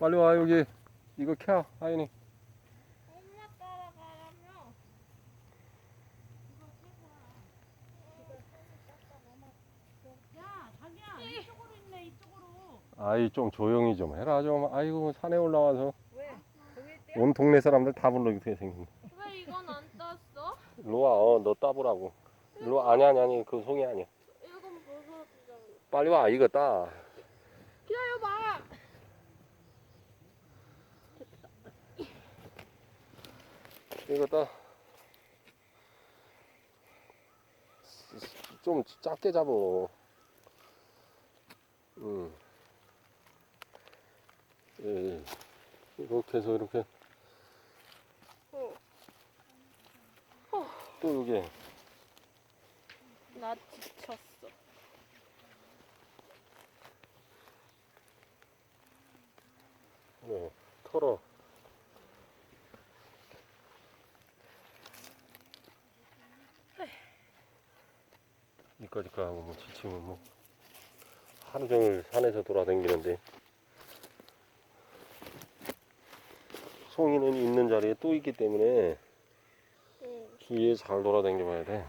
빨리 와 여기 이거 켜 이쪽으로. 아이 좀 조용히 좀 해라 좀 아이고 산에 올라와서 왜? 온 동네 사람들 다 불러게 생긴 왜 이건 안 떴어? 일로 와어너 따보라고 와 아니 아니 아니 그 송이 아니야 이건 벗어지잖아. 빨리 와 이거 따 기다려봐. 이거 따. 좀 작게 잡어. 응. 예, 예. 이렇게 해서 이렇게. 어. 또 여기. 나 지쳤어. 네, 털어. 이까지 가고 뭐 지치면 뭐 하루 종일 산에서 돌아다니는데 송이는 있는 자리에 또 있기 때문에 응. 주위에 잘 돌아다녀 봐야 돼.